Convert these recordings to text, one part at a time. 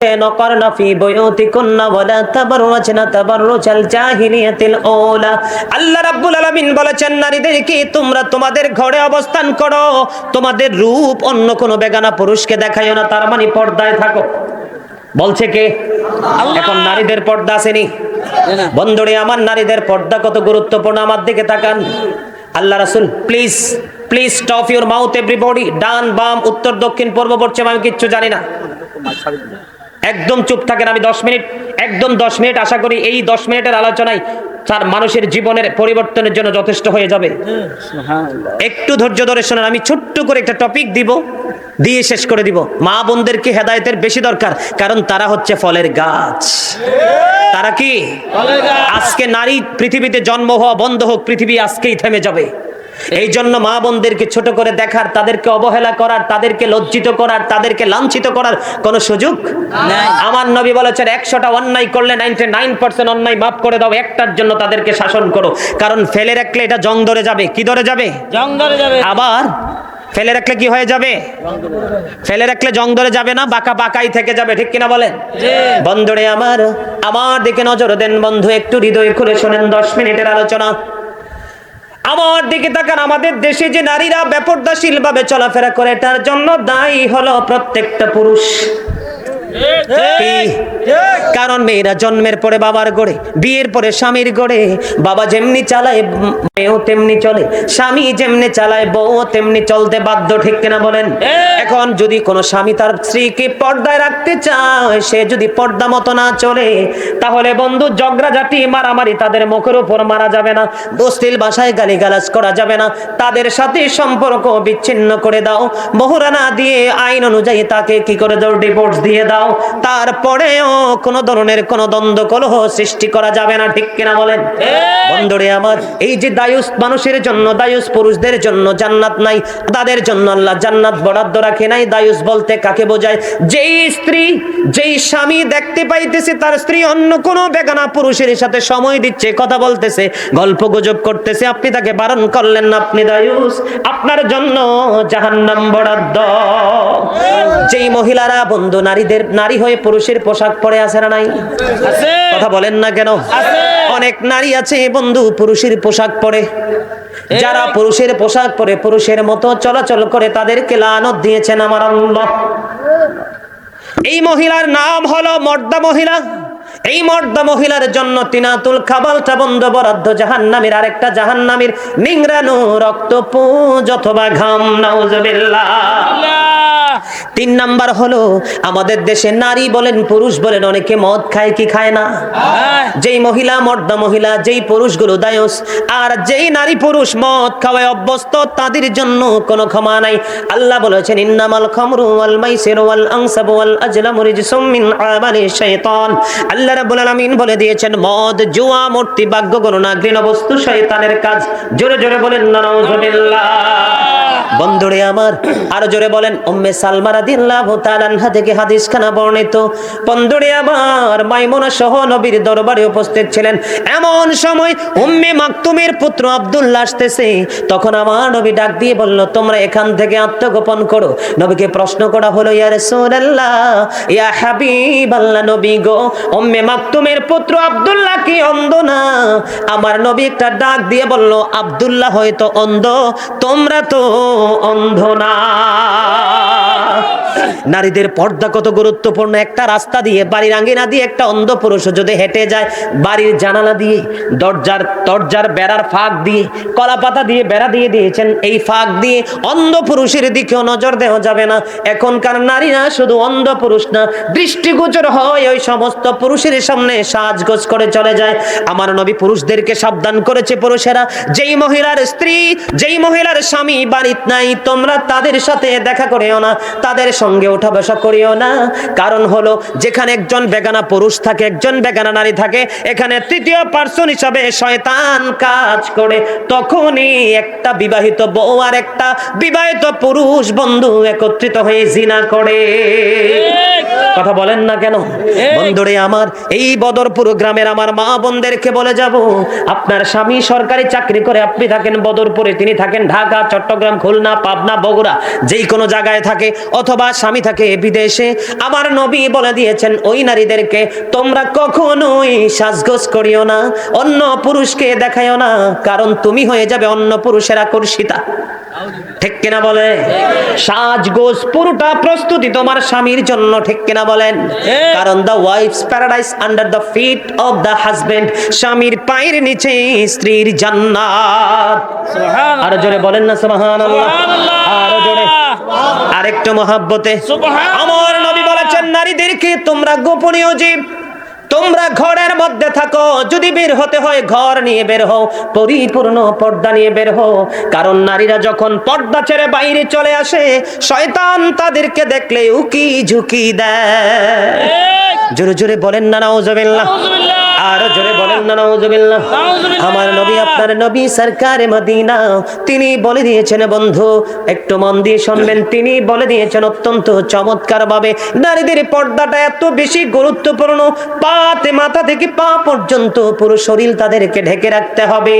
وقرن في بيوتكن ولا تبرجن تبرج الجاهلية الأولى আল্লাহ রাব্বুল আলামিন বলেছেন নারীদেরকে তোমরা তোমাদের ঘরে অবস্থান করো তোমাদের রূপ অন্য কোনো বেগানা পুরুষকে দেখাইও না তার মানে পর্দায় থাকো বলছে কে এখন নারীদের পর্দা আসেনি বন্ধুরে আমার নারীদের পর্দা কত গুরুত্বপূর্ণ আমার দিকে তাকান আল্লাহ রাসূল please please stop your mouth everybody ডান বাম উত্তর দক্ষিণ পূর্ব পশ্চিম আমি কিচ্ছু জানি না একদম চুপ থাকেন আমি দশ মিনিট একদম দশ মিনিট আশা করি এই দশ মিনিটের আলোচনায় তার মানুষের জীবনের পরিবর্তনের জন্য যথেষ্ট হয়ে যাবে। একটু ধৈর্য ধরে শোনেন আমি ছোট্ট করে একটা টপিক দিব দিয়ে শেষ করে দিব। মা বোনদেরকে হেদায়তের বেশি দরকার কারণ তারা হচ্ছে ফলের গাছ। তারা কি? আজকে নারী পৃথিবীতে জন্ম হওয়া বন্ধ হোক পৃথিবী আজকেই থেমে যাবে। এই জন্য মা বোনদেরকে ছোট করে দেখার তাদেরকে অবহেলা করার তাদেরকে লজ্জিত করার তাদেরকে লাঞ্ছিত করার কোনো সুযোগ আমার নবী বলেছেন একশোটা অন্যায় করলে নাইনটি নাইন পার্সেন্ট অন্যায় মাফ করে দাও একটার জন্য তাদেরকে শাসন করো। কারণ ফেলে রাখলে এটা জং ধরে যাবে। কি ধরে যাবে? জং ধরে যাবে। আবার ফেলে রাখলে কি হয়ে যাবে? ফেলে রাখলে জং ধরে যাবে না বাঁকা বাঁকাই থেকে যাবে ঠিক কিনা বলেন? বন্ধুরে আমার আমার দিকে নজর দেন বন্ধু একটু হৃদয় খুলে শোনেন দশ মিনিটের আলোচনা। আমার দিকে তাকান, আমাদের দেশে যে নারীরা বেপর্দাশীল ভাবে চলাফেরা করে, তার জন্য দায়ী হলো প্রত্যেকটা পুরুষ? কারণ মেয়েরা জন্মের পরে বাবার গড়ে বিয়ের পরে স্বামীর গড়ে। বাবা যেমনি চালায় মেয়েও তেমনি চলে। স্বামী যেমনি চালায় বউ তেমনি চলতে বাধ্য ঠিক কিনা বলেন? এখন যদি কোনো স্বামী তার স্ত্রীকে পর্দায় রাখতে চায় সে যদি পর্দা মতো না চলে তাহলে বন্ধু জগরাজাটি মারামারি তাদের মুখের উপর মারা যাবে না। বস্তিল ভাষায় গালিগালাজ করা যাবে না। তাদের সাথে সম্পর্ক বিচ্ছিন্ন করে দাও। মোহরানা দিয়ে আইন অনুযায়ী তাকে কি করে দাও? ডিভোর্স দিয়ে দাও। তারপরেও কোনো ধরনের কোনো দ্বন্দ্ব কলহ সৃষ্টি করা যাবে না ঠিক কিনা বলেন? বন্ধুরে আমার এই যে দায়ুস মানুষের জন্য দায়ুস পুরুষদের জন্য জান্নাত নাই তাদের জন্য আল্লাহ জান্নাত বরাদ্দ রাখে নাই দায়ুস বলতে কাকে বোঝায়? যেই স্ত্রী যেই স্বামী দেখতে পাইতেছে তার স্ত্রী অন্য কোনো বেগানা পুরুষের সাথে সময় দিচ্ছে কথা বলতেছে গল্প গুজব করতেছে আপনি তাকে বারণ করলেন না আপনি দায়ুস আপনার জন্য জাহান্নাম বরাদ্দ। যেই মহিলারা বন্ধু নারীদের নারী হয়ে পুরুষের পোশাক পরে আছে না নাই? কথা বলেন না কেন? অনেক নারী আছে বন্ধু পুরুষের পোশাক পরে। যারা পুরুষের পোশাক পরে পুরুষের মতো চলাচল করে তাদেরকে লানত দিয়েছেন আমার আল্লাহ। এই মহিলার নাম হলো মর্দা মহিলা। এই মর্দা মহিলার জন্য তিনাতুল খাবালটা বন্ধ বরাদ্দ জাহান্নামের আরেকটা জাহান্নামের নিংরানো রক্ত পুজ অথবা ঘাম নাউজুবিল্লাহ। তিন নাম্বার হলো আমাদের দেশে নারী বলেন পুরুষ বলেন অনেকে মদ খায় কি খায় না? যেই মহিলা মর্দা মহিলা যেই পুরুষগুলো দায়স আর যেই নারী পুরুষ মদ খাওয়ায় অভ্যস্ত তাদের জন্য কোনো ক্ষমা নাই। আল্লাহ বলেছেন ইন্নামাল খামরু ওয়াল মাইসিরু ওয়াল আনসাবু ওয়াল আজলামু রিজসুম মিন আমালি শাইতান। আল্লাহ রাব্বুল আলামিন বলে দিয়েছেন মদ জুয়া মূর্তি বাগ্য গণনা ঘৃণ বস্তু শয়তানের কাজ। জোরে জোরে বলেন নাউজুবিল্লাহ। বন্ধুরে আমার, আরও জোরে বলেন, উম্মে সালমা রাদিয়াল্লাহু তাআলা থেকে হাদিস খানা বর্ণিত। বন্ধুরে আমার, মাইমুনা সহ নবীর দরবারে উপস্থিত ছিলেন। এমন সময় উম্মে মাকতুমের পুত্র আব্দুল্লাহ আসতেছে। তখন আমার নবী ডাক দিয়ে বলল, তোমরা এখান থেকে আত্মগোপন করো। নবীকে প্রশ্ন করা হলো, ইয়া রাসূলুল্লাহ, ইয়া হাবিবাল্লাহ নবী গো, উম্মে মাকতুমের পুত্র আব্দুল্লাহ কি অন্ধ না? আমার নবী একটা ডাক দিয়ে বলল, আব্দুল্লাহ হয়তো অন্ধ, তোমরা তো অন্ধ না। নারীদের পর্দা কত গুরুত্বপূর্ণ একটা রাস্তা দিয়ে, বাড়ির আঙ্গিনা দিয়ে একটা অন্ধ পুরুষ যদি হেঁটে যায়, বাড়ির জানালা দিয়ে, দরজার দরজার বেড়ার ফাঁক দিয়ে কলা পাতা দিয়ে, বেড়া দিয়ে দিয়েছেন, এই ফাঁক দিয়ে অন্ধ পুরুষের দিকেও নজর দেওয়া যাবে না। এখনকার নারীরা শুধু অন্ধ পুরুষ না, দৃষ্টিগোচর হয় ওই সমস্ত পুরুষের সামনে সাজগোজ করে চলে যায়। আমার নবী পুরুষদেরকে সাবধান করেছে পুরুষেরা, যেই মহিলার স্ত্রী, যেই মহিলার স্বামী বাড়িতে নাই, তোমরা তাদের সাথে দেখা করেও না। তাদের সঙ্গে ওঠা বসা করিও না। কারণ হলো, যেখানে একজন বেগানা পুরুষ থাকে, একজন বেগানা নারী থাকে, এখানে তৃতীয় পার্সন হিসাবে শয়তান কাজ করে। তখনই একটা বিবাহিত বউ আর একটা বিবাহিত পুরুষ বন্ধু একত্রিত হয়ে জিনা করে। কথা বলেন না কেন? বন্ধুরে, আমার এই বদরপুর গ্রামের আমার মা বোনদেরকে বলে যাব, আপনার স্বামী সরকারি চাকরি করে আপনি থাকেন বদরপুরে, তিনি থাকেন ঢাকা, চট্টগ্রাম, খুলনা, পাবনা, বগুড়া, যেই কোনো জায়গায় থাকে, অথবা স্বামী থাকে বিদেশে আমার নবী বলে দিয়েছেন ওই নারীদেরকে তোমরা কখনোই সাজগোজ করিও না অন্য পুরুষকে দেখাইও না কারণ তুমি হয়ে যাবে অন্য পুরুষের আকর্ষিতা। ঠিক কিনা বলে সাজগোজ পুরোটা প্রস্তুতি তোমার স্বামীর জন্য ঠিক কিনা বলেন? কারণ the wife's paradise under the feet of the husband স্বামীর পায়ের নিচে স্ত্রীর জান্নাত। আর জোরে বলেন না সুবহানাল্লাহ। আরও জোরে আরেকটু মহাব্বতে। আমার নবী বলেছেন নারীদেরকে তোমরা গোপনীয় জীব। তোমরা ঘরের মধ্যে থাকো যদি বের হতে হয় ঘর নিয়ে বের হও পরিপূর্ণ পর্দা নিয়ে বের হও। কারণ নারীরা যখন পর্দা ছেড়ে বাইরে চলে আসে শয়তান তাদেরকে দেখলে উকি ঝুঁকি দেয়। জোরে জোরে বলেন না নাউজুবিল্লাহ। জোরে বলেন না নাউজুবিল্লাহ। আমার নবী আপনার নবী সরকারে মদিনা। তিনি বলে দিয়েছেন বন্ধু একটু মন দিয়ে শুনবেন। তিনি বলে দিয়েছেন অত্যন্ত চমৎকার ভাবে নারীদের পর্দাটা এত বেশি গুরুত্বপূর্ণ পাতে মাথা থেকে পা পর্যন্ত পুরো শরীর তাদেরকে ঢেকে রাখতে হবে।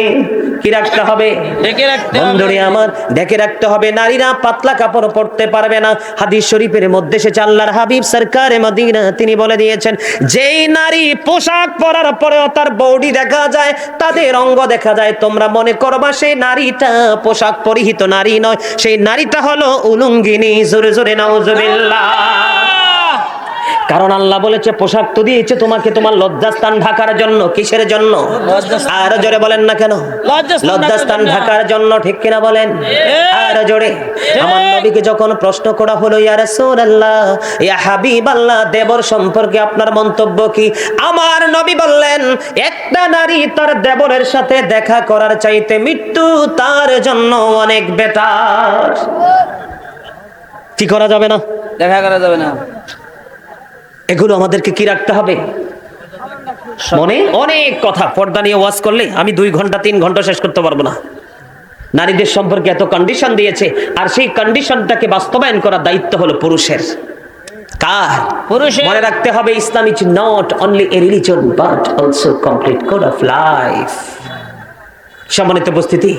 কি রাখতে হবে? ঢেকে রাখতে বন্ধুরে আমার ঢেকে রাখতে হবে। নারীরা পাতলা কাপড় পরতে পারবে না। হাদিস শরীফের মধ্যে সে আল্লাহর হাবিব সরকারে মদিনা। তিনি বলে দিয়েছেন যেই নারী পোশাক পরার পরেও তার বডি দেখা যায়, তাদের অঙ্গ দেখা যায়। তোমরা মনে করবা সেই নারীটা পোশাক পরিহিত নারী নয়, সেই নারীটা হলো উলুঙ্গিনী, জোরে জোরে নাউজুবিল্লাহ। কারণ আল্লাহ বলেছে পোশাক তো দিয়েছে তোমাকে তোমার লজ্জাস্থান ঢাকার জন্য কিসের জন্য? আরও জোরে বলেন না কেন? লজ্জাস্থান ঢাকার জন্য। ঠিক কিনা বলেন? আরও জোরে। আমার নবীকে যখন প্রশ্ন করা হলো ইয়া রাসূলুল্লাহ ইয়া হাবিবাল্লাহ দেবর সম্পর্কে আপনার মন্তব্য কি? আমার নবী বললেন একটা নারী তার দেবরের সাথে দেখা করার চাইতে মৃত্যু তার জন্য অনেক বেটার কি করা যাবে না? দেখা করা যাবে না। এগুলো আমাদেরকে কি রাখতে হবে? মনে? অনেক কথা। পর্দা নিয়ে ওয়াজ করলে আমি দুই ঘণ্টা তিন ঘণ্টা শেষ করতে পারব না। নারীদের সম্পর্কে এত কন্ডিশন দিয়েছে আর সেই কন্ডিশনটাকে বাস্তবায়ন করার দায়িত্ব হলো পুরুষের। কার? পুরুষের। মনে রাখতে হবে Islam is not only a religion but also complete code of life সম্মানিত উপস্থিতি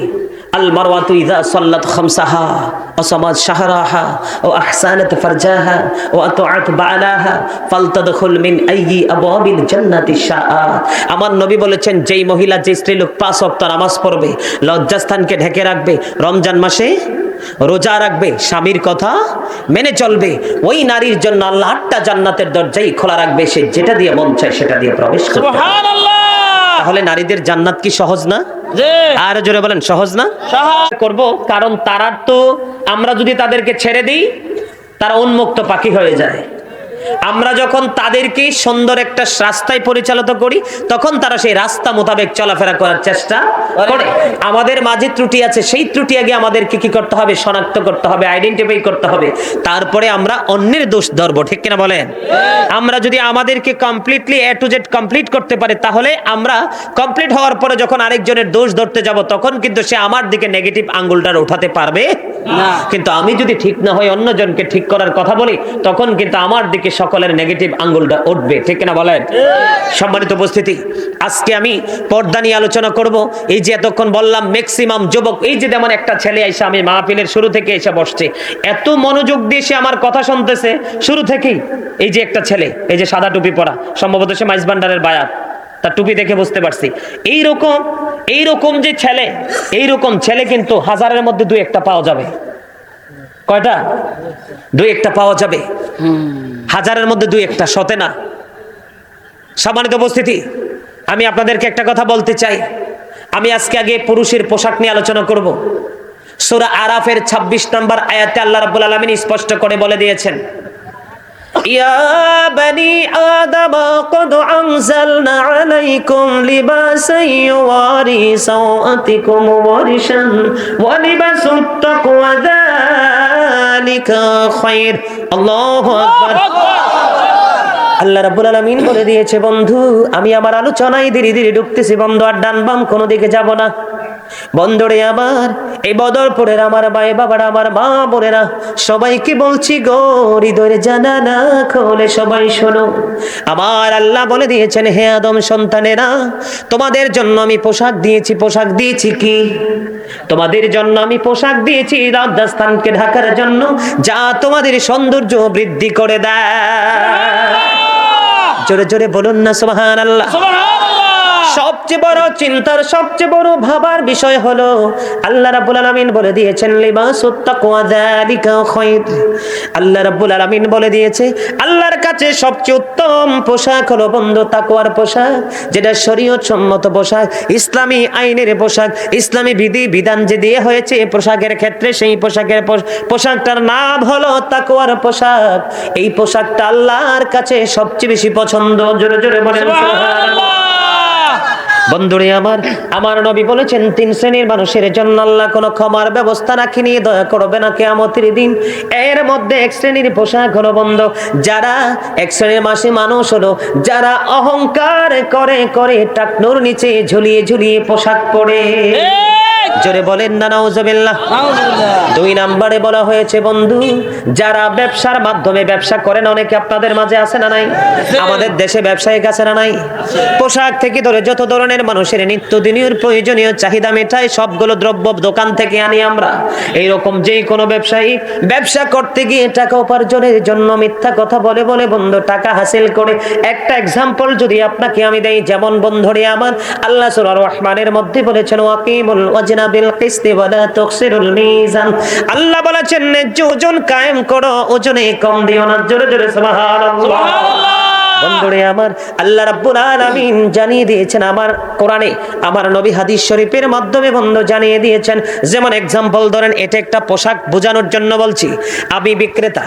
আল মারওয়াতু খামসাহা শাহরাহা ফারজাহা বালাহা জান্নাতি আমার নবী বলেছেন, যেই মহিলা, যে স্ত্রী লোক পাঁচ নামাজ পড়বে, লজ্জাস্থানকে ঢেকে রাখবে, রমজান মাসে রোজা রাখবে, স্বামীর কথা মেনে চলবে, ওই নারীর জন্য আল্লাহ আটটা জান্নাতের দরজাই খোলা রাখবে, সে যেটা দিয়ে মন চায় সেটা দিয়ে প্রবেশ করবে তাহলে নারীদের জান্নাত কি সহজ না? আর জোরে বলেন সহজ না? সহজ। করব কারণ তারা তো আমরা যদি তাদেরকে ছেড়ে দিই তারা উন্মুক্ত পাখি হয়ে যায়। আমরা যখন তাদেরকে সুন্দর একটা রাস্তায় পরিচালিত করি তখন তারা সেই রাস্তা মোতাবেক চলাফেরা করার চেষ্টা করে। আমাদের মাঝে ত্রুটি আছে সেই ত্রুটি আগে আমাদেরকে কি করতে হবে? শনাক্ত করতে হবে আইডেন্টিফাই করতে হবে। তারপরে আমরা অন্যের দোষ ধরবো ঠিক কিনা বলেন? আমরা যদি আমাদেরকে completely A to Z complete করতে পারে তাহলে আমরা কমপ্লিট হওয়ার পরে যখন আরেকজনের দোষ ধরতে যাব তখন কিন্তু সে আমার দিকে নেগেটিভ আঙ্গুলটা উঠাতে পারবে। না। কিন্তু আমি যদি ঠিক না হই অন্যজনকে ঠিক করার কথা বলি তখন কিন্তু আমার দিকে সকলের নেগেটিভ আঙ্গুলটা উঠবে? ঠিক না বলেন? সম্মানিত উপস্থিতি, আজকে আমি পর্দা নিয়ে আলোচনা করব। এই যে এতক্ষণ বললাম ম্যাক্সিমাম যুবক, এই যে যেমন একটা ছেলে এসে আমি মাহফিলের শুরু থেকে এসে বসছে, এত মনোযোগ দিয়ে সে আমার কথা শুনতেছে, শুরু থেকেই এই যে একটা ছেলে, এই যে সাদা টুপি পরা, সম্ভবত সে মাইজ ভান্ডারের বায়াত তার টুপি দেখে বুঝতে পারছি। এইরকম এইরকম যে ছেলে, এইরকম ছেলে কিন্তু হাজারের মধ্যে দুই একটা পাওয়া যাবে। কয়টা? দুই একটা পাওয়া যাবে। হাজারের মধ্যে দুই একটা, সতে না। সম্মানিত উপস্থিতি, আমি আপনাদেরকে একটা কথা বলতে চাই। আমি আজকে আগে পুরুষের পোশাক নিয়ে আলোচনা করব। সোরা আরাফের ২৬ নম্বর আয়াতে আল্লাহ রাব্বুল আলামিন স্পষ্ট করে বলে দিয়েছেন يا بني آدم قد أنزلنا عليكم لباسا يواري سوءتكم ورشا ولباس التقوى ذلك خير. الله أكبر. আল্লাহ রাব্বুল আলামিন বলে দিয়েছে, বন্ধু, আমি আমার আলোচনায় ধীরে ধীরে ঢুকতেছি, বন্ধু, আর ডান বাম কোনো দিকে যাব না। বন্ধুরে আমার, এই বদরপুরের আমার ভাই বাবারা, আমার মা বোনেরা, সবাইকে বলছি গো, হৃদয়ের জানা না খোলে সবাই শোনো। আমার আল্লাহ বলে দিয়েছেন, হে আদম সন্তানেরা, তোমাদের জন্য আমি পোশাক দিয়েছি পোশাক দিয়েছি কি? তোমাদের জন্য আমি পোশাক দিয়েছি রাজস্থানকে ঢাকার জন্য, যা তোমাদের সৌন্দর্য বৃদ্ধি করে দেয়। জোরে জোরে বলুন না সুবহান আল্লাহ সবচেয়ে বড় চিন্তার সবচেয়ে বড় ভাবার বিষয় হলো আল্লাহ রাব্বুল আলামিন বলে দিয়েছেন লিবাসুত তাকওয়া যালিকা খায়র আল্লাহ রাব্বুল আলামিন বলে দিয়েছে আল্লাহর কাছে সবচেয়ে উত্তম পোশাক হলো বন্ধু তাকওয়ার পোশাক যেটা শরীয়ত সম্মত পোশাক ইসলামী আইনের পোশাক ইসলামী বিধি বিধান যে দিয়ে হয়েছে পোশাকের ক্ষেত্রে সেই পোশাকের পোশ- পোশাকটার নাম হলো তাকওয়ার পোশাক। এই পোশাকটা আল্লাহর কাছে সবচেয়ে বেশি পছন্দ। জোরে জোরে বলেন সুবহানাল্লাহ। বন্ধুরে আমার আমার নবী বলেছেন, তিন শ্রেণির মানুষের জন্য আল্লাহ কোনো ক্ষমার ব্যবস্থা রাখিনি, দয়া করবে না কেয়ামতির দিন। এর মধ্যে এক শ্রেণির পোশাক হলো বন্ধ। যারা এক শ্রেণির মাসে মানুষ হলো, যারা অহংকার করে করে টাকনুর নিচে ঝুলিয়ে ঝুলিয়ে পোশাক পরে। জোরে বলেন না নাউজুবিল্লাহ। দুই নাম্বারে বলা হয়েছে বন্ধু যারা ব্যবসার মাধ্যমে ব্যবসা করেন অনেকে আপনাদের মাঝে আছে না নাই? আমাদের দেশে ব্যবসায়িক আছে না নাই? পোশাক থেকে ধরে যত ধরনের মানুষের নিত্যদিনীয় প্রয়োজনীয় চাহিদা মেটায় সবগুলো দ্রব্য দোকান থেকে আনি আমরা। এইরকম যেই কোনো ব্যবসায়ী ব্যবসা করতে গিয়ে টাকা উপার্জনের জন্য মিথ্যা কথা বলে বলে বন্ধু টাকা হাসিল করে। একটা এক্সাম্পল যদি আপনাকে আমি দেই যেমন বন্ধুরে আমার আল্লাহ সুরা রহমানের মধ্যে বলেছেন ওয়াকিমুল ওয়াজনা বিল কিসতি ওয়ালা তুকসিরুল মিজান। আল্লাহ বলেছেন ন্যায্য ওজন কায়েম করো ওজনে কম দিও না। জোরে জোরে সুবহানাল্লাহ। বন্ধুরে আমার আল্লাহ রাব্বুল আলামিন জানিয়ে দিয়েছেন আমার কোরআনে আমার নবী হাদিস শরীফের মাধ্যমে বন্ধু জানিয়ে দিয়েছেন যেমন এক্সাম্পল ধরেন এটা একটা পোশাক বোঝানোর জন্য বলছি। আমি বিক্রেতা।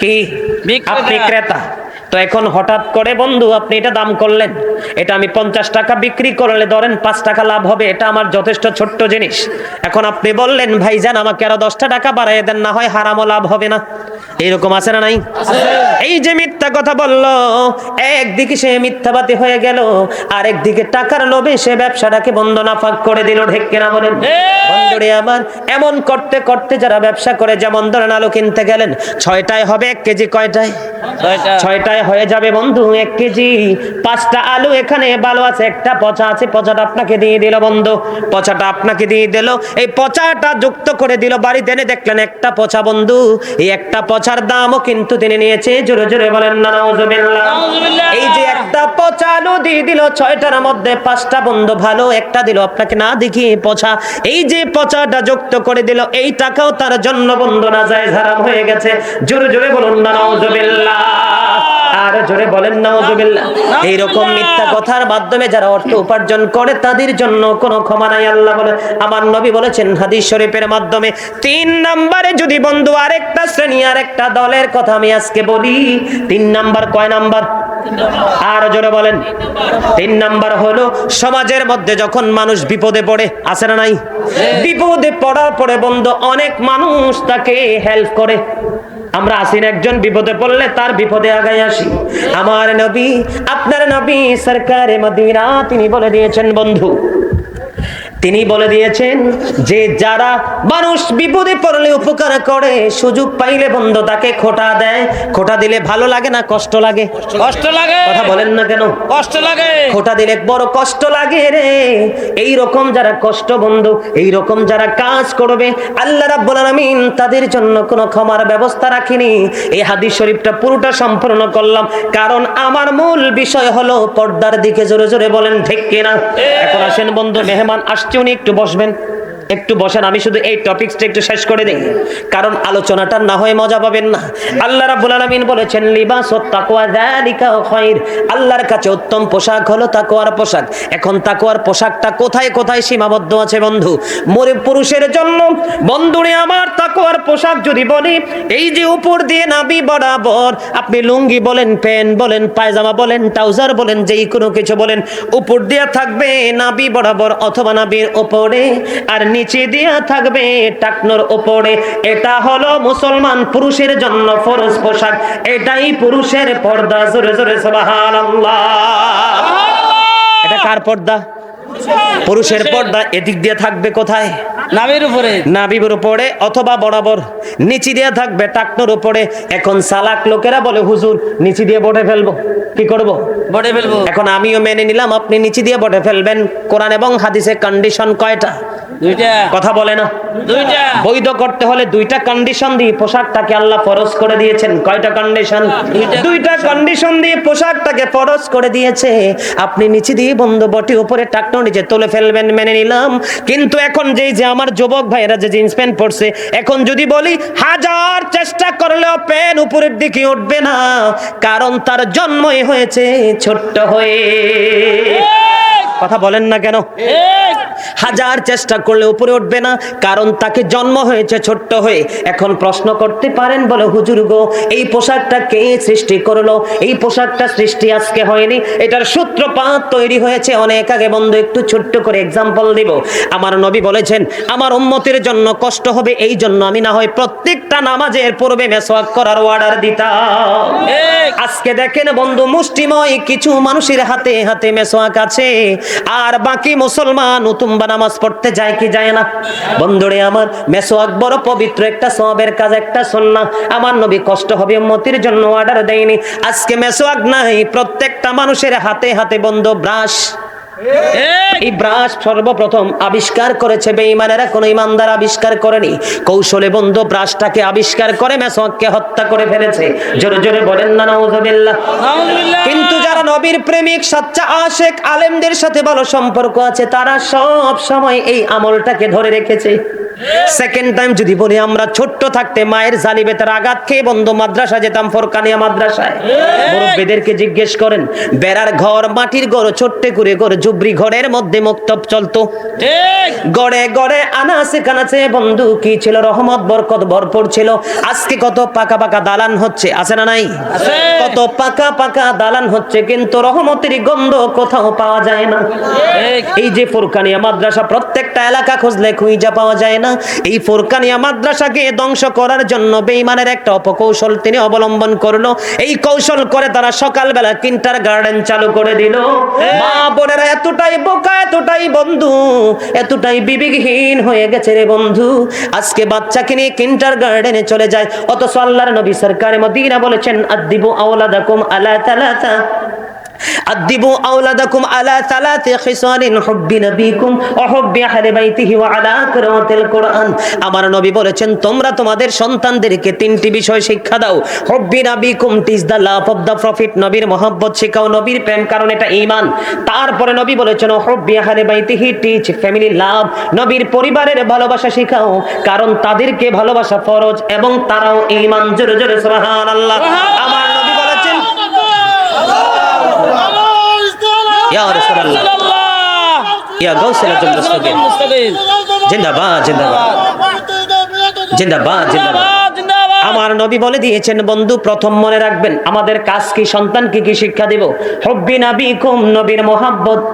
কি? বিক্রেতা। তো এখন হঠাৎ করে বন্ধু আপনি এটা দাম করলেন। এটা আমি পঞ্চাশ টাকা বিক্রি করলে ধরেন পাঁচ টাকা লাভ হবে এটা আমার যথেষ্ট ছোট্ট জিনিস। এখন আপনি বললেন ভাইজান আমাকে আরও দশটা টাকা বাড়াই দেন না হয় হারামও লাভ হবে না। এইরকম আছে না নাই? এই যে মিথ্যা কথা বলল একদিকে সে মিথ্যাবাদী হয়ে গেল আর একদিকে টাকার লোভে সে ব্যবসাটাকে বন্ধ নাফাক করে দিল ঢেক কেনা বলেন। বন্ধুরে আমার এমন করতে করতে যারা ব্যবসা করে যেমন ধরেন আলু কিনতে গেলেন ছয়টায় হবে এক কেজি কয়টায়? ছয়টায় হয়ে যাবে বন্ধু এক কেজি। পাঁচটা আলু এখানে ভালো আছে একটা পচা আছে পচাটা আপনাকে দিয়ে দিল বন্ধু পচাটা আপনাকে দিয়ে দিল। এই পচাটা যুক্ত করে দিল বাড়িতে এনে দেখলেন একটা পচা বন্ধু এই একটা পচার দামও কিন্তু তিনি নিয়েছে জোরে জোরে বলেন না নাউজুবিল্লাহ। নাউজুবিল্লাহ। এই যে একটা পচা দিয়ে দিল ছয়টার মধ্যে পাঁচটা বন্ধু ভালো একটা দিল আপনাকে না দেখি পচা। এই যে পচাটা যুক্ত করে দিল এই টাকাও তার জন্য বন্ধু না যায় হারাম হয়ে গেছে। জোরে জোরে বলুন না নাউজুবিল্লাহ। আর জোরে বলেন নাউজুবিল্লাহ। এইরকম মিথ্যা কথার মাধ্যমে যারা অর্থ উপার্জন করে তাদের জন্য কোনো ক্ষমা নাই আল্লাহ বলে। আমার নবী বলেছেন হাদিস শরীফের মাধ্যমে তিন নম্বরে যদি বন্ধু আরেকটা শ্রেণি আরেকটা দলের কথা আমি আজকে বলি তিন নাম্বার কয় নাম্বার? আর জোরে বলেন। তিন নাম্বার হলো সমাজের মধ্যে যখন মানুষ বিপদে পড়ে আছে না নাই? বিপদে পড়ার পরে বন্ধু অনেক মানুষ তাকে হেল্প করে। আমরা আসিন একজন বিপদে পড়লে তার বিপদে আগাই আসি। আমার নবী, আপনার নবী সরকারে মদিনা, তিনি বলে দিয়েছেন, বন্ধু তিনি বলে দিয়েছেন যে যারা মানুষ বিপদে পড়লে উপকার করে সুযোগ পাইলে বন্ধু তাকে খোটা দেয়। খোটা দিলে ভালো লাগে না কষ্ট লাগে? কষ্ট লাগে। কথা বলেন না কেন? কষ্ট লাগে। খোটা দিলে বড় কষ্ট লাগে রে। এই রকম যারা কষ্ট বন্ধু এই রকম যারা কাজ করবে আল্লাহ রাব্বুল আলামিন তাদের জন্য কোনো ক্ষমার ব্যবস্থা রাখিনি। এই হাদিস শরীফটা পুরোটা সম্পূর্ণ করলাম। কারণ আমার মূল বিষয় হলো পর্দার দিকে জোরে জোরে বলেন ঠিক কিনা? এখন আসেন বন্ধু মেহমান আসছে উনি একটু বসবেন। একটু বসেন, আমি শুধু এই টপিকসটা একটু শেষ করে দিই। কারণ আলোচনাটা না হয় মজা পাবেন না। আল্লাহ রাব্বুল আলামিন বলেছেন, লিবাস তাকওয়া যালিকা খায়র আল্লাহর কাছে উত্তম পোশাক হলো তাকওয়ার পোশাক। এখন তাকওয়ার পোশাকটা কোথায় কোথায় সীমাবদ্ধ আছে বন্ধু? মরে পুরুষের জন্য, বন্ধুরে আমার, তাকওয়ার পোশাক যদি বলি, এই যে উপর দিয়ে নাবি বরাবর, আপনি লুঙ্গি বলেন, প্যান্ট বলেন, পায়জামা বলেন, ট্রাউজার বলেন, যেই কোনো কিছু বলেন, উপর দিয়ে থাকবে নাবি বরাবর অথবা নাবির উপরে আর নিচে নিচে দিয়া থাকবে টাকনোর উপরে। এটা হলো মুসলমান পুরুষের জন্য ফরজ পোশাক। এটাই পুরুষের পর্দা। জোরে জোরে সুবহানাল্লাহ। এটা কার পর্দা? পুরুষের পর্দা। এদিক দিয়ে থাকবে কোথায়? নামের উপরে। নাবিবের উপরে অথবা বরাবর। নিচি দিয়ে থাকবে টাকনোর উপরে। এখন সালাক লোকেরা বলে হুজুর নিচি দিয়ে বটে ফেলব। কি করব? বটে ফেলব। এখন আমিও মেনে নিলাম আপনি নিচি দিয়ে বটে ফেলবেন। কোরআন এবং হাদিসে কন্ডিশন কয়টা? কথা বলে না। বৈধ করতে হলে দুইটা কন্ডিশন দিয়ে পোশাকটাকে আল্লাহ ফরজ করে দিয়েছেন। কয়টা কন্ডিশন দুইটা কন্ডিশন দিয়ে পোশাকটাকে ফরজ করে দিয়েছে। আপনি নিচে দিয়ে বন্ধ বটি উপরে টাকনো নিচে তুলে ফেলবেন মেনে নিলাম। কিন্তু এখন যেই যে আমার যুবক ভাইরা যে জিন্স প্যান্ট পরছে এখন যদি বলি হাজার চেষ্টা করলেও প্যান উপরের দিকে উঠবে না। কারণ তার জন্মই হয়েছে ছোট্ট হয়ে। কথা বলেন না কেন? হাজার চেষ্টা করলে উপরে উঠবে না কারণ তাকে জন্ম হয়েছে ছোট্ট হয়ে। এখন প্রশ্ন করতে পারেন বলে হুজুর গো এই পোশাকটা কে সৃষ্টি করল? এই পোশাকটা সৃষ্টি আজকে হয়নি। এটার সূত্রপাত তৈরি হয়েছে অনেক আগে। বন্ধু একটু ছোট্ট করে এক্সাম্পল দিব। আমার নবী বলেছেন আমার উম্মতের জন্য কষ্ট হবে এই জন্য আমি না হয় প্রত্যেকটা নামাজের পূর্বে মেসওয়াক করার অর্ডার দিতাম। আজকে দেখেন বন্ধু মুষ্টিময় কিছু মানুষের হাতে হাতে মেসোয়াক আছে। আর বাকি মুসলমান উতুম্বা নামাজ পড়তে যায় কি যায় না? বন্ধুরে আমার, মেসো আকবর পবিত্র একটা সবের কাজ, একটা সন্না আমার নবী কষ্ট হবে মতির জন্য অর্ডার দেয়নি। আজকে মেসো মেসোয়াক নাই, প্রত্যেকটা মানুষের হাতে হাতে বন্ধ ব্রাশ। এই ব্রাশ সর্বপ্রথম আবিষ্কার করেছে বেঈমানেরা। কোনো ইমানদার আবিষ্কার করেনি। কৌশলে বন্ধু ব্রাশটাকে আবিষ্কার করে হত্যা করে ফেলেছে। জোরে জোরে বলেন না নাউজুবিল্লাহ। কিন্তু যারা নবীর প্রেমিক সাচ্চা আশেক আলেমদের সাথে ভালো সম্পর্ক আছে তারা সব সময় এই আমলটাকে ধরে রেখেছে। সেকেন্ড টাইম যদি বলি আমরা ছোট্ট থাকতে মায়ের জালিবেতের আঘাত খেয়ে বন্ধ মাদ্রাসা যেতাম ফরকানিয়া মাদ্রাসায়। মুরব্বীদেরকে জিজ্ঞেস করেন বেড়ার ঘর মাটির ঘর ছোট্ট করে ঘর জুবরি ঘরের মধ্যে মুক্তব চলতো। ঠিক। গড়ে গড়ে আনাসে কানাসে বন্ধু কি ছিল? রহমত বরকত ভরপুর ছিল। আজকে কত পাকা পাকা দালান হচ্ছে আছে না নাই। কত পাকা পাকা দালান হচ্ছে কিন্তু রহমতের গন্ধ কোথাও পাওয়া যায় না। ঠিক। এই যে ফুরকানিয়া মাদ্রাসা প্রত্যেকটা এলাকা খুঁজলে খুঁজা পাওয়া যায় না। এই ফুরকানিয়া মাদ্রাসাকে ধ্বংস করার জন্য বেঈমানের একটা অপকৌশল তিনি অবলম্বন করল। এই কৌশল করে তারা সকালবেলা কিন্টার গার্ডেন চালু করে দিল। মা বোনেরা এতটাই বোকা, এতটাই বন্ধু, এতটাই বিবেকহীন হয়ে গেছে রে বন্ধু। আজকে বাচ্চাকে নিয়ে কিন্টার গার্ডেনে চলে যায়। অত আল্লাহর নবী সরকারে মদিনা বলেছেন আদিবু আওলাদাকুম আলা তালাতা। আদিবু আওলাদাকুম আলা সালাতি খিসালিন হুব্বি নবীকুম ও হুব্বি আহলে বাইতিহি ওয়া আলা কিরাতিল কুরআন। আমার নবী বলেছেন তোমরা তোমাদের সন্তানদেরকে তিনটি বিষয় শিক্ষা দাও। হুব্বি নবীকুম is the love of the prophet নবীর মহব্বত শেখাও নবীর প্রেম কারণ এটা ঈমান। তারপরে নবী বলেছেন ও হুব্বি আহলে বাইতিহি টিচ ফ্যামিলি লাভ নবীর পরিবারের ভালোবাসা শেখাও কারণ তাদেরকে ভালোবাসা ফরজ এবং তারাও ঈমান। জোরে জোরে সুবহানাল্লাহ। আমার নবী আমার নবী বলে দিয়েছেন, বন্ধু, প্রথম মনে রাখবেন, আমাদের কাজ কি সন্তানকে কি শিক্ষা দেব? হব্বি নাবি কুম নবীর মোহাব্বত।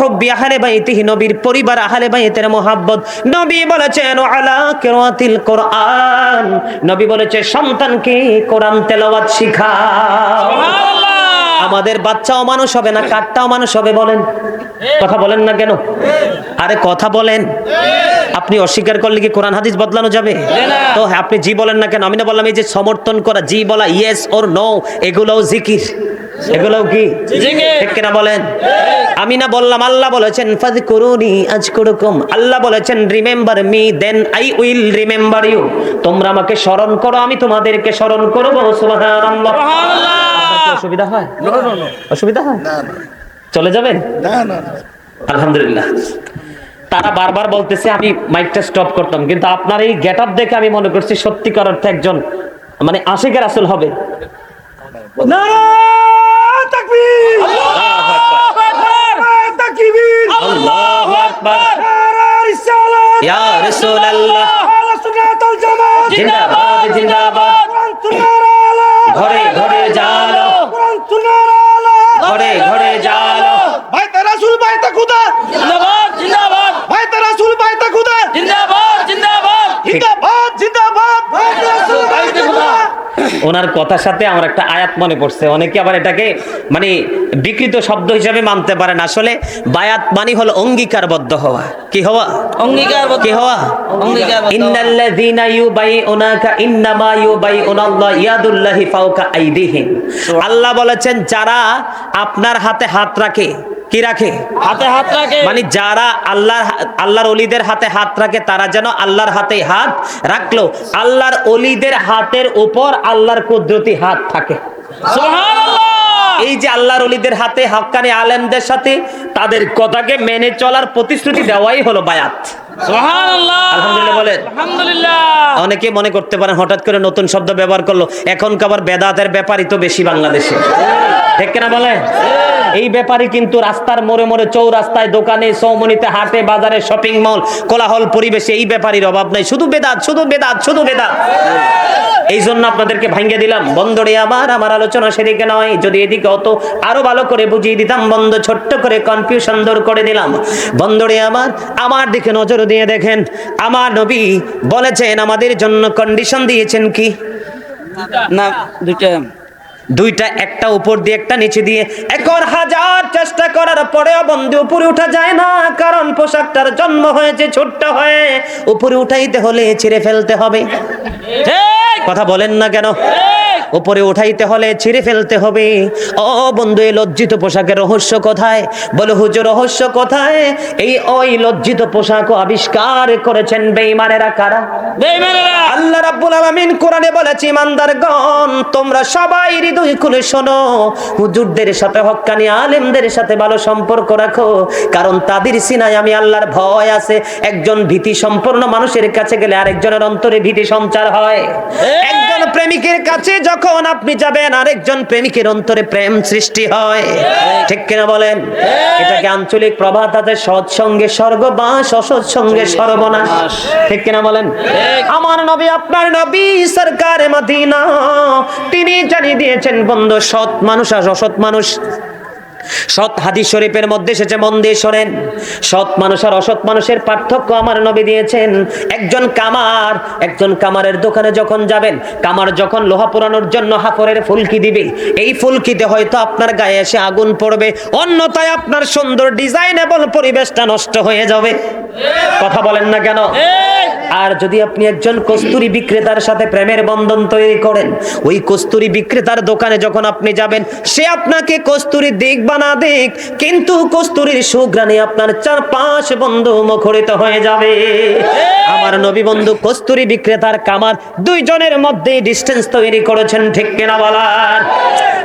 হব্বি আহলে বাইতিহি, নবীর পরিবার আহলে বাইতের মোহাব্বত। নবী বলেছেন, আলা কিরাতিল কোরআন। নবী বলেছে, সন্তানকে কোরআন তেলাওয়াত শিখাও। আমাদের বাচ্চাও মানুষ হবে না কাঠটাও মানুষ হবে বলেন। কথা বলেন না কেন? আরে কথা বলেন। আপনি অস্বীকার করলে কি কোরআন হাদিস বদলানো যাবে? তো আপনি জি বলেন না কেন? আমি না বললাম এই যে সমর্থন করা জি বলা ইয়েস ওর নো এগুলোও জিকির। এগুলোও কি। ঠিক কিনা বলেন? আমি না বললাম আল্লাহ বলেছেন ফাজ করুনি আজ আজকুরুকুম। আল্লাহ বলেছেন remember me then I will remember you তোমরা আমাকে স্মরণ করো আমি তোমাদেরকে স্মরণ করব সুবহানাল্লাহ। অসুবিধা হয়? অসুবিধা হয়? চলে যাবেন আলহামদুলিল্লাহ। তারা বারবার বলতেছে আমি মাইকটা স্টপ করতাম। কিন্তু আপনার এই গেট আপ দেখে আমি মনে করছি সত্যিকার অর্থে একজন মানে আশিকের আসল হবে। আল্লাহু আকবার। ইয়া রাসূলুল্লাহ। জিন্দাবাদ জিন্দাবাদ। ঘরে ঘরে জালো ঘরে ঘরে জালো ভাই তারা সুল ভাই তা খুদা জিন্দাবাদ জিন্দাবাদ ভাই তারা সুল ভাই তা খুদা ওনার কথার সাথে আমার একটা আয়াত মনে পড়ছে। অনেকে আবার এটাকে মানে বিকৃত শব্দ হিসেবে মানতে পারেন। আসলে বায়াত মানে হলো অঙ্গীকারবদ্ধ হওয়া। কি হওয়া? অঙ্গীকার কি হওয়া? ইন্নাল্লাযীনা ইউবাইউনাকা ইন্নামা ইউবাইউনাল্লাহ ইয়াদুল্লাহি ফাওকা আইদিহিম। আল্লাহ বলেছেন যারা আপনার হাতে হাত রাখে কি রাখে? হাতে হাত রাখে। মানে যারা আল্লাহর আল্লাহর অলিদের হাতে হাত রাখে তারা যেন আল্লাহর হাতে হাত রাখল। আল্লাহর অলিদের হাতের উপর আল্লাহর কুদরতি হাত থাকে। এই যে আল্লাহর অলিদের হাতে হাক্কানি আলেমদের সাথে তাদের কথাকে মেনে চলার প্রতিশ্রুতি দেওয়াই হলো বায়াত। আলহামদুলিল্লাহ বলেন। অনেকে মনে করতে পারেন হঠাৎ করে নতুন শব্দ ব্যবহার করল। এখন আবার বেদাতের ব্যাপারই তো বেশি বাংলাদেশে। ঠিক কিনা বলে এই ব্যাপারে কিন্তু রাস্তার মোড়ে মোড়ে চৌরাস্তায় দোকানে সৌমনিতে হাটে বাজারে শপিং মল কোলাহল পরিবেশে এই ব্যাপারীর অভাব নাই। শুধু বেদাত শুধু বেদাত শুধু বেদাত। এই জন্য আপনাদেরকে ভাঙ্গে দিলাম। বন্ধরে আমার আমার আলোচনা সেদিকে নয়। যদি এদিকে অত আরও ভালো করে বুঝিয়ে দিতাম বন্ধ ছোট্ট করে কনফিউশন দূর করে দিলাম। বন্ধরে আমার আমার দিকে নজর দিয়ে দেখেন আমার নবী বলেছেন আমাদের জন্য কন্ডিশন দিয়েছেন কি? না দুইটা। দুইটা একটা উপর দিয়ে একটা নিচে দিয়ে। একর হাজার চেষ্টা করার পরেও বন্ধু উপরে উঠা যায় না কারণ পোশাকটার জন্ম হয়েছে ছোট্ট হয়ে। উপরে উঠাইতে হলে ছিঁড়ে ফেলতে হবে। কথা বলেন না কেন? উপরে উঠাইতে হলে ছিঁড়ে ফেলতে হবে। ও বন্ধু এই লজ্জিত পোশাকের রহস্য কোথায়? বলে হুজুর রহস্য কোথায়? এই ওই লজ্জিত পোশাক আবিষ্কার করেছেন বেঈমানেরা কারা? বেঈমানেরা! আল্লাহ রাব্বুল আলামিন কোরআনে বলেছে ইমানদারগণ তোমরা সবাই হৃদয় খুলে শোনো। হুজুরদের সাথে হক্কানি আলেমদের সাথে ভালো সম্পর্ক রাখো। কারণ তাদের সিনায় আমি আল্লাহর ভয় আছে। একজন ভীতি সম্পন্ন মানুষের কাছে গেলে আরেকজনের অন্তরে ভীতি সঞ্চার হয়। একজন প্রেমিকের কাছে যখন আপনি যাবেন আরেকজন প্রেমিকের অন্তরে প্রেম সৃষ্টি হয়। ঠিক কিনা বলেন? এটাকে আঞ্চলিক প্রভাত আছে সৎসঙ্গে স্বর্গবাস অসৎসঙ্গে সর্বনাশ। ঠিক কিনা বলেন? আমার নবী আপনার নবী সরকার মদিনা। তিনি জানিয়ে দিয়েছেন বন্ধু সৎ মানুষ আর অসৎ মানুষ সৎ হাদিস শরীফের মধ্যে এসেছে, মন দিয়ে শোনেন। সৎ মানুষ আর অসৎ মানুষের পার্থক্য আমার নবী দিয়েছেন। একজন কামার, একজন কামারের দোকানে যখন যাবেন, কামার যখন লোহা পোড়ানোর জন্য হাফরের ফুলকি দিবে, এই ফুলকিতে হয়তো আপনার গায়ে এসে আগুন পড়বে, অন্যথায় আপনার সুন্দর ডিজাইনেবল পরিবেশটা নষ্ট হয়ে যাবে। কথা বলেন না কেন? আর যদি আপনি একজন কস্তুরি বিক্রেতার সাথে প্রেমের বন্ধন তৈরি করেন, ওই কস্তুরি বিক্রেতার দোকানে যখন আপনি যাবেন, সে আপনাকে কস্তুরি দিক বা না দিক, কিন্তু কস্তুরির সুগ্রাণে আপনার চারপাশ বন্ধু মুখরিত হয়ে যাবে। আমার নবী বন্ধু, কস্তুরি বিক্রেতার কামার দুইজনের মধ্যে ডিস্টেন্স তৈরি করেছেন, ঠিক কেনা বলার?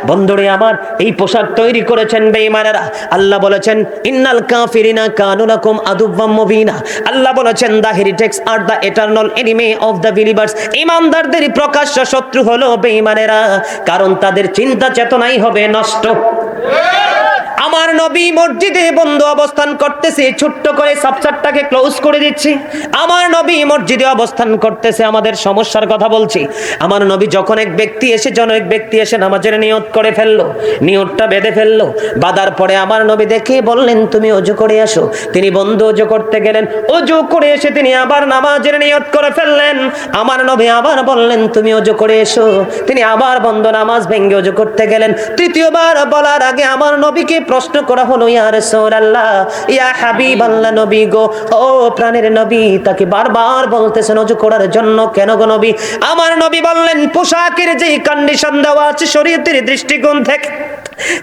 বন্ধুরে আমার, এই পোশাক তৈরি করেছেন বেঈমানেরা। আল্লাহ বলেছেন, ইন্নাল কাফিরিনা কানুনাকুম আদুবাম মুবিনা। আল্লাহ বলেছেন the heretics are the eternal enemy of the believers. ইমানদারদের প্রকাশ্য শত্রু হলো বেঈমানেরা, কারণ তাদের চিন্তা চেতনাই হবে নষ্ট। আমার নবী মসজিদে বন্ধু অবস্থান করতেছে, ছোট্ট করে সাবচারটাকে ক্লোজ করে দিচ্ছি। আমার নবী মসজিদে অবস্থান করতেছে, আমাদের সমস্যার কথা বলছি। আমার নবী যখন এক ব্যক্তি এসে জন এক ব্যক্তি এসে নামাজের নিয়ত করে ফেলল, নিয়তটা বেঁধে ফেলল বাদার পরে আমার নবী দেখে বললেন, তুমি অজু করে আসো তিনি বন্ধু অজু করতে গেলেন। অজু করে এসে তিনি আবার নামাজের নিয়ত করে ফেললেন। আমার নবী আবার বললেন, তুমি অজু করে এসো। তিনি আবার বন্ধ নামাজ ভেঙ্গে অজু করতে গেলেন। তৃতীয়বার বলার আগে আমার নবীকে প্রশ্ন করা হলো, ইয়া রাসূলুল্লাহ, ইয়া হাবিবাল্লাহ নবী গো, ও প্রাণের নবী, তাকে বারবার বলতেছেন অজু করার জন্য কেন গো নবী? আমার নবী বললেন, পোশাকের যে কন্ডিশন দেওয়া আছে, শরীয়তের দৃষ্টিকোণ থেকে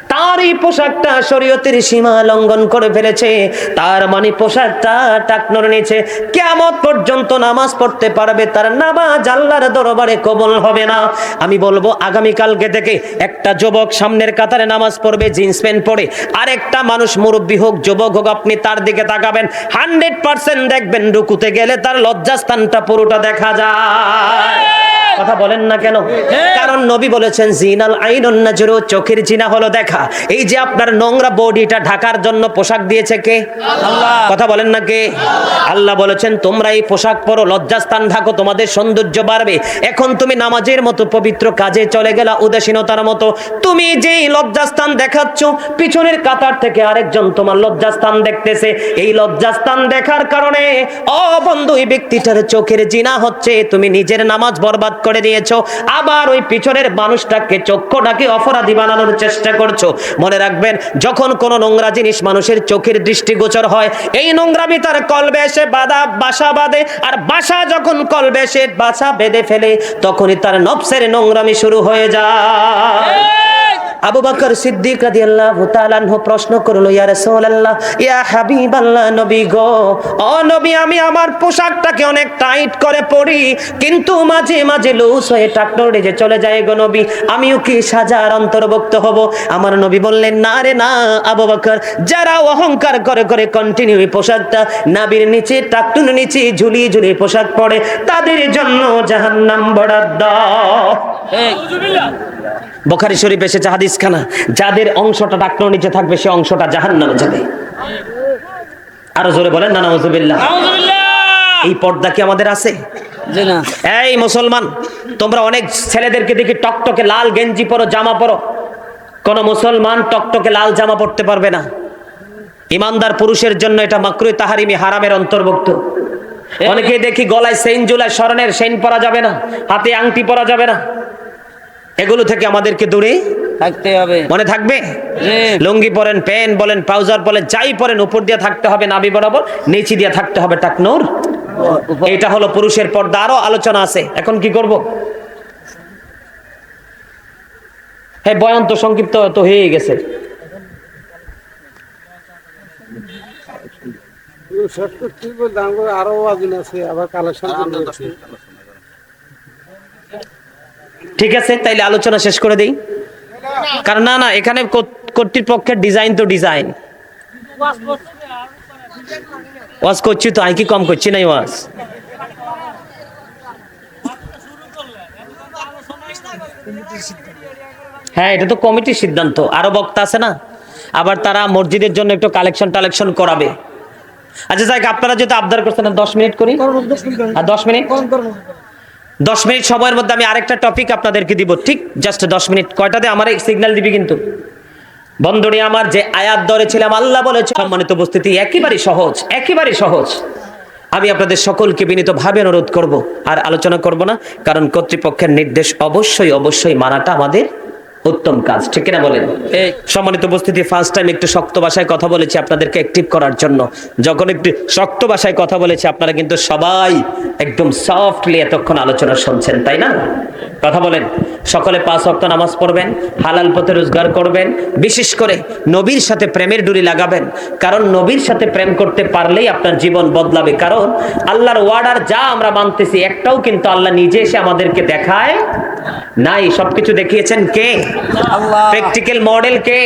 তার এই পোশাকটা শরীয়তের সীমা লঙ্ঘন করে ফেলেছে। তার মানে পোশাকটা টাকনোর নিচে। কেমন পর্যন্ত নামাজ পড়তে পারবে, তার নামাজ আল্লাহর দরবারে কবল হবে না। আমি বলব আগামী কালকে থেকে একটা যুবক সামনের কাতারে নামাজ পড়বে, জিন্স প্যান্ট পরে। আর একটা মানুষ মুরব্বী হোক, যুবক হোক, আপনি তার দিকে তাকাবেন। হান্ড্রেড পার্সেন্ট দেখবেন, রুকুতে গেলে তার লজ্জাস্থানটা পুরোটা দেখা যায়। কথা বলেন না কেন? কারণ নবী বলেছেন জিনাল আইনুন নাজরু চোখের জিনা হলো দেখা। এই যে আপনার নোংরা বডিটা ঢাকার জন্য পোশাক দিয়েছে কে? আল্লাহ। কথা বলেন না কে? আল্লাহ বলেছেন তোমরা এই পোশাক পরো লজ্জাস্থান ঢাকো তোমাদের সৌন্দর্য বাড়বে। এখন তুমি নামাজের মতো পবিত্র কাজে চলে গেলা উদাসীনতার মতো। তুমি যেই লজ্জাস্থান দেখাচ্ছ পিছনের কাতার থেকে আরেকজন তোমার লজ্জাস্থান দেখতেছে। এই লজ্জাস্থান দেখার কারণে ও বন্ধু এই ব্যক্তিটার চোখের জিনা হচ্ছে তুমি নিজের নামাজ বরবাদ করে দিয়েছ। আবার ওই পিছনের মানুষটাকে চক্ষুটাকে অপরাধী বানানোর চেষ্টা করছ। মনে রাখবেন, যখন কোন নোংরা জিনিস মানুষের চোখের দৃষ্টিগোচর হয়, এই নোংরামি তার কলবে এসে বাধা, বাসা বাঁধে। আর বাসা যখন কলবে এসে বাসা বেঁধে ফেলে, তখনই তার নবসের নোংরামি শুরু হয়ে যায়। আবু বকর সিদ্দিক রাদিয়াল্লাহু তাআলা প্রশ্ন করল, ইয়া রাসূলুল্লাহ, ইয়া হাবিবাল্লাহ নবী গো, ও নবী, আমি আমার পোশাকটাকে অনেক টাইট করে পরি, কিন্তু মাঝে মাঝে লুজ হয়ে টাকটরে যে চলে যায় গো নবী, আমিও কি সাজার অন্তর্ভুক্ত হব? আমার নবী বললেন, না রে, না, আবু বকর, যারা অহংকার করে করে কন্টিনিউ পোশাকটা, নাবির নিচে টাকটুন নিচে ঝুলিয়ে ঝুলিয়ে পোশাক পরে, তাদের জন্য জাহান্নাম বরাদ্দ। বোখারি শরীফ এসেছে হাদিস খানা যাদের অংশটা ডাক্তার নিচে থাকবে সে অংশটা জাহান্নামে যাবে। আরও জোরে বলেন না নাউজুবিল্লাহ। এই পর্দা কি আমাদের আছে? এই মুসলমান তোমরা অনেক ছেলেদেরকে দেখি টকটকে লাল গেঞ্জি পরো জামা পরো। কোন মুসলমান টকটকে লাল জামা পরতে পারবে না। ইমানদার পুরুষের জন্য এটা মাকরুই তাহারিমি হারামের অন্তর্ভুক্ত। অনেকে দেখি গলায় সেন জুলায় স্মরণের সেন পরা যাবে না হাতে আংটি পরা যাবে না। এগুলো থেকে আমাদেরকে দূরে থাকতে হবে। মনে থাকবে? লুঙ্গি পরেন প্যান্ট বলেন পাউজার বলেন যাই পরেন উপর দিয়ে থাকতে হবে নাবি বরাবর নিচে দিয়ে থাকতে হবে টাকনোর। এটা হলো পুরুষের পর্দা। আরও আলোচনা আছে। এখন কি করব? হ্যাঁ বয়ান তো সংক্ষিপ্ত তো হয়ে গেছে আরও আছে আবার কালেকশন ঠিক আছে, তাইলে আলোচনা শেষ করে দেই। কারণ না না, এখানে কর্ত- কর্তৃপক্ষের ডিজাইন তো ডিজাইন ওয়াজ করছি তো আই কি কম করছি নাই ওয়াজ? হ্যাঁ এটা তো কমিটির সিদ্ধান্ত, আরও বক্তা আছে না? আবার তারা মসজিদের জন্য একটু কালেকশন টালেকশন করাবে। আচ্ছা যাই আপনারা যেহেতু আবদার করছেন, দশ মিনিট করি? আর দশ মিনিট? দশ মিনিট সময়ের মধ্যে আমি আরেকটা টপিক আপনাদেরকে দিব। ঠিক জাস্ট দশ মিনিট। কয়টাতে আমার সিগন্যাল দিবি কিন্তু। বন্ধনী আমার, যে আয়াত দরে ছিলাম আল্লাহ বলেছে, সম্মানিত উপস্থিতি, একেবারেই সহজ একেবারেই সহজ। আমি আপনাদের সকলকে বিনীতভাবে অনুরোধ করব, আর আলোচনা করব না, কারণ কর্তৃপক্ষের নির্দেশ অবশ্যই অবশ্যই মানাটা আমাদের উত্তম কাজ, ঠিক কিনা বলেন? এই সম্মানিত উপস্থিতি ফার্স্ট টাইম একটু শক্ত ভাষায় কথা বলেছি আপনাদেরকে অ্যাক্টিভ করার জন্য। যখন একটু শক্ত ভাষায় কথা বলেছি, আপনারা কিন্তু সবাই একদম সফটলি এতক্ষণ আলোচনা শুনছেন, তাই না? কথা বলেন। সকলে পাঁচ ওয়াক্ত নামাজ পড়বেন হালাল পথে রোজগার করবেন বিশেষ করে নবীর সাথে প্রেমের ডুরি লাগাবেন। কারণ নবীর সাথে প্রেম করতে পারলেই আপনার জীবন বদলাবে। কারণ আল্লাহর ওয়ার্ডার যা আমরা মানতেছি একটাও কিন্তু আল্লাহ নিজে এসে আমাদেরকে দেখায় নাই। সবকিছু দেখিয়েছেন কে? প্র্যাকটিক্যাল মডেল কে?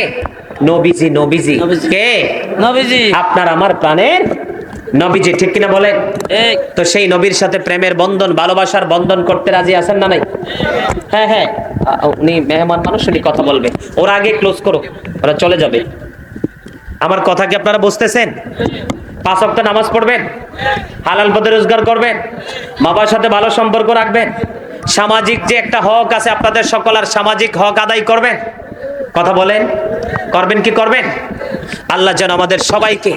নবীজি। নবীজি। কে? নবীজি। আপনার আমার প্রাণের নবীজি ঠিক কিনা বলেন? তো সেই নবীর সাথে প্রেমের বন্ধন ভালোবাসার বন্ধন করতে রাজি আছেন না নাই? হ্যাঁ হ্যাঁ। উনি মেহমান মানুষ উনি কথা বলবে। ওরা আগে ক্লোজ করো ওরা চলে যাবে। আমার কথা কি আপনারা বুঝতেছেন? পাঁচ ওয়াক্ত নামাজ পড়বেন হালাল পথে রোজগার করবেন বাবার সাথে ভালো সম্পর্ক রাখবেন সামাজিক যে একটা হক আছে আপনাদের সকল আর সামাজিক হক আদায় করবেন। কথা বলেন করবেন কি করবেন? আল্লাহ যেন আমাদের সবাইকে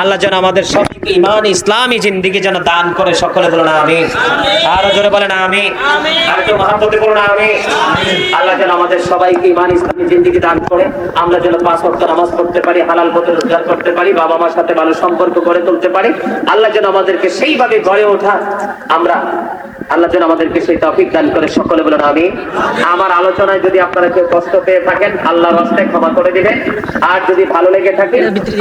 আল্লাহ যেন আমাদের সবাইকে ইমান ইসলামী জিন্দিগি যেন দান করে সকলে বলুন আমি আরও জোরে বলেন আমি আমি আল্লাহ যেন আমাদের সবাইকে ইমান ইসলামী দান করে আমরা যেন পাঁচ নামাজ পারি, হালাল পথে রোজগার করতে পারি, বাবা মার সাথে ভালো সম্পর্ক গড়ে তুলতে পারি। আল্লাহ যেন আমাদেরকে সেইভাবে গড়ে ওঠা আমরা আল্লাহ যেন আমাদেরকে সেই তফিক দান করে সকলে বলেন আমি আমার আলোচনায় যদি আপনারা কেউ কষ্ট পেয়ে থাকেন আল্লাহ রাস্তায় ক্ষমা করে দিবেন। আর যদি ভালো লেগে থাকে,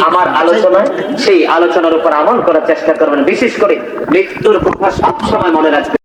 আমার আলোচনায় সেই আলোচনার উপর আমল করার চেষ্টা করবেন। বিশেষ করে মৃত্যুর কথা সবসময় মনে রাখবেন।